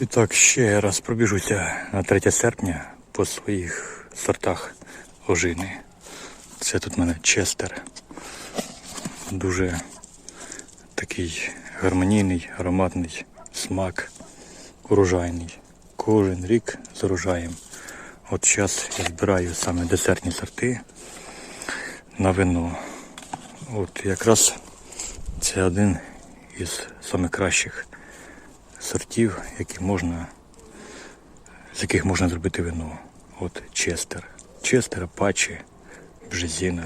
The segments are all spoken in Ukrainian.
І так, ще раз пробіжуся на 3 серпня по своїх сортах ожини. Це тут в мене Честер. Дуже такий гармонійний, ароматний смак, урожайний. Кожен рік з урожаєм. От зараз я збираю саме десертні сорти на вино. От якраз це один із самих кращих сортів, які можна, з яких можна зробити вино. От Честер. Честер, Апачі, Бжезіна.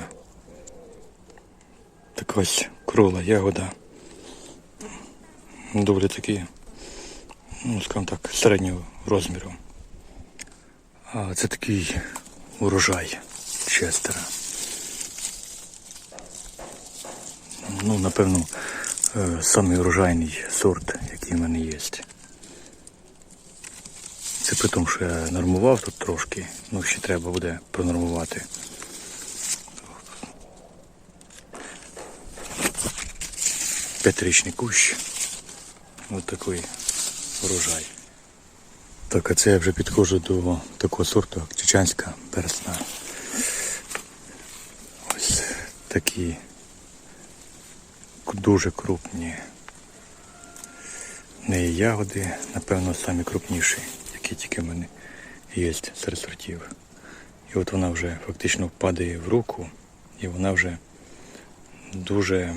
Так ось крола ягода. Доволі таки, ну скажімо так, середнього розміру. А це такий урожай Честера. Ну, напевно, е, самий урожайний сорт, в мене є. Це при тому, що я нормував тут трошки, ну ще треба буде пронормувати. П'ятирічний кущ. Ось такий урожай. Так, а це я вже підходжу до такого сорту, як чеченська персна. Ось такі дуже крупні. Неї ягоди, напевно, самі крупніші, які тільки в мене є серед сортів. І от вона вже фактично впадає в руку, і вона вже дуже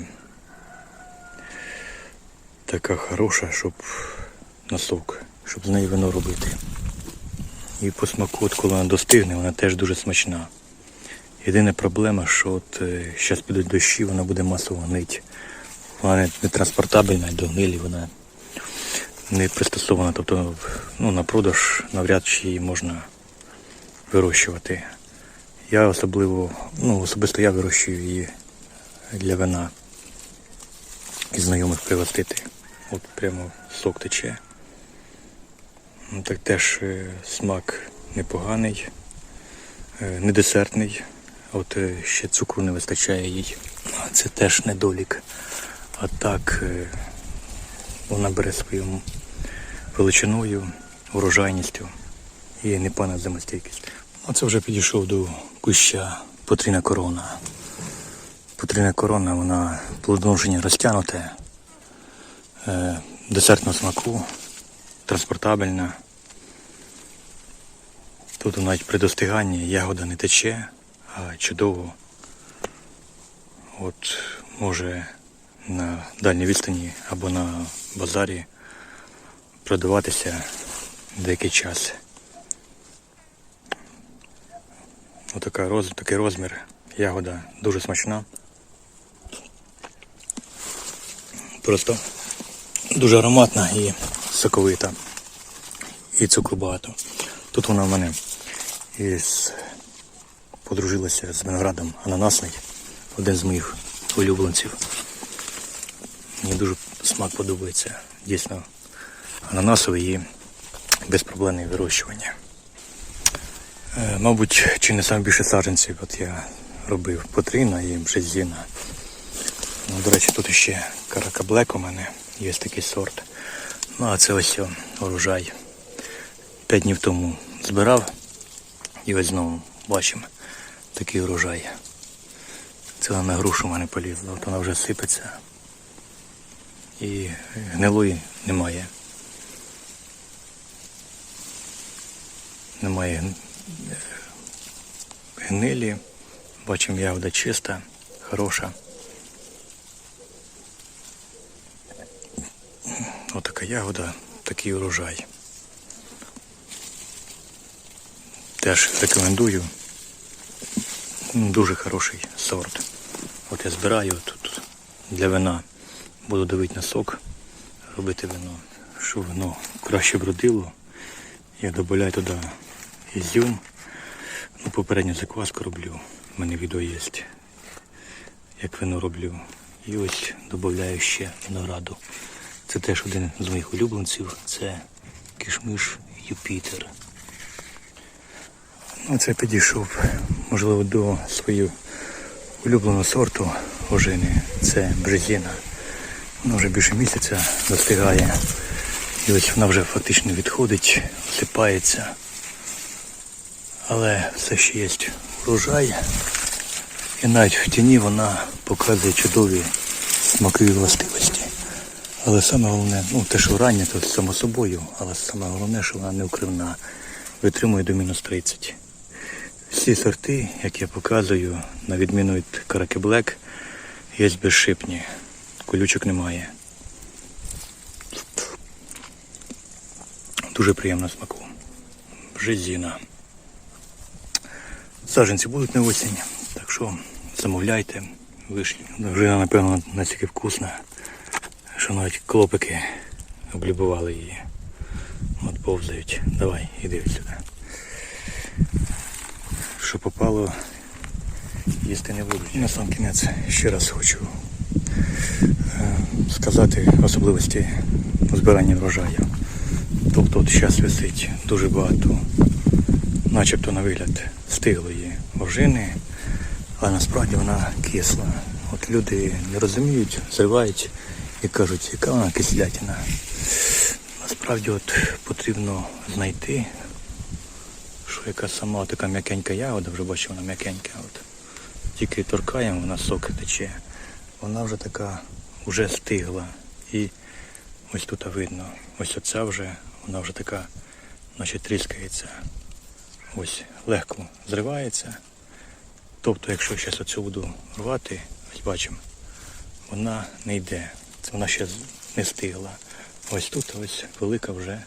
така хороша, щоб на сок, щоб з неї вино робити. І по смаку, от коли вона достигне, вона теж дуже смачна. Єдина проблема, що от зараз підуть дощі, вона буде масово гнить. Вона не транспортабельна до гнилі, вона не пристосована. Тобто ну, на продаж навряд чи її можна вирощувати. Я особливо, ну особисто я вирощую її для вина і знайомих пригостити. От прямо сок тече. Ну, Так теж е, смак непоганий, е, не десертний. От е, ще цукру не вистачає їй. Це теж недолік. А так вона бере свою величиною, урожайністю і непана зимостійкість. Оце вже підійшов до куща потрійна корона. Потрійна корона, вона плодоношення розтягнуте, е, десертного смаку, транспортабельна. Тут навіть при достиганні ягода не тече, а чудово от може на дальній відстані або на базарі продаватися деякий час. Отака роз, такий розмір. Ягода дуже смачна. Просто дуже ароматна і соковита. І цукру багато. Тут вона в мене із подружилася з виноградом ананасний, один з моїх улюбленців. Мені дуже смак подобається. Дійсно ананасовий і безпроблемне вирощування. Е, Мабуть, чи не найбільше саджанців от я робив потрійна і бжезіна. Ну, до речі, тут ще каракаблек у мене є такий сорт. Ну а це ось урожай. П'ять днів тому збирав і ось знову бачимо такий урожай. Це на грушу в мене полізла, от вона вже сипеться. І гнилої немає. Немає гнилі. Бачимо ягода чиста, хороша. Отака ягода, такий урожай. Теж рекомендую. Дуже хороший сорт. От я збираю тут для вина. Буду давити на сок, робити вино. Щоб воно краще бродило. Я додаю туди ізюм. Ну, попередню закваску роблю. У мене відео є. Як вино роблю. І ось додаю ще винограду. Це теж один з моїх улюбленців. Це кишмиш Юпітер. Ну, це підійшов, можливо, до свого улюбленого сорту ожини. Це брезіна. Воно вже більше місяця достигає. І ось вона вже фактично відходить, осипається. Але все ще є урожай. І навіть в тіні вона показує чудові смакові властивості. Але саме головне, ну те, що рання, то само собою, але саме головне, що вона не укривна, витримує до мінус 30. Всі сорти, як я показую, на відміну від Караки Блек, є безшипні. Колючок немає. Дуже приємно смаку. Жизіна. Саджанці будуть на осінь, так що замовляйте. Вишлі. Вже, напевно, настільки вкусна, що навіть клопики облюбували її. От повзають. Давай, іди сюди. Що попало, їсти не будуть. На сам кінець ще раз хочу сказати особливості збирання врожаю. Тобто от зараз висить дуже багато, начебто на вигляд стиглої ожини, а насправді вона кисла. От люди не розуміють, зривають і кажуть, яка вона кислятина. Насправді от потрібно знайти, що яка сама така м'якенька ягода, вже бачу, вона м'якенька. Тільки торкаємо, вона сок тече. Вона вже така, вже стигла. І ось тут видно, ось оця вже, вона вже така, наче тріскається. Ось легко зривається. Тобто, якщо зараз оцю буду рвати, ось бачимо, вона не йде. Вона ще не стигла. Ось тут ось велика вже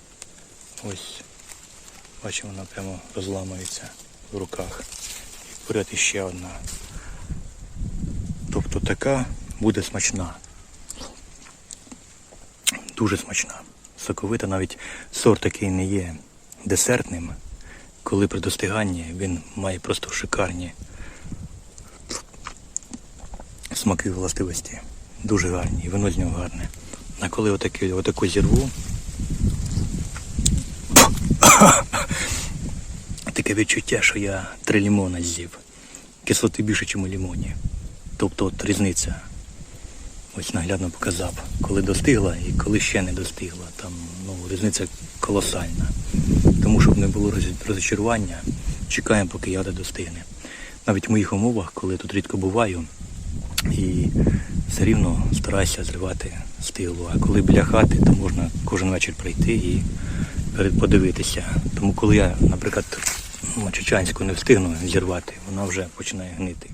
ось бачимо, вона прямо розламується в руках. І поряд іще одна. Тобто така буде смачна. Дуже смачна. Соковита, навіть сорт такий не є десертним. Коли при достиганні він має просто шикарні смаки властивості. Дуже гарні, і вино з нього гарне. А коли отакі, отаку зірву, таке відчуття, що я три лімона з'їв. Кислоти більше, ніж у лімоні. Тобто от різниця. Ось наглядно показав, коли достигла і коли ще не достигла. Там ну, різниця колосальна. Тому щоб не було роз- розчарування, чекаємо, поки ягода достигне. Навіть в моїх умовах, коли тут рідко буваю, і все рівно стараюся зривати стилу. А коли біля хати, то можна кожен вечір прийти і подивитися. Тому коли я, наприклад, ну, чечанську не встигну зірвати, вона вже починає гнити.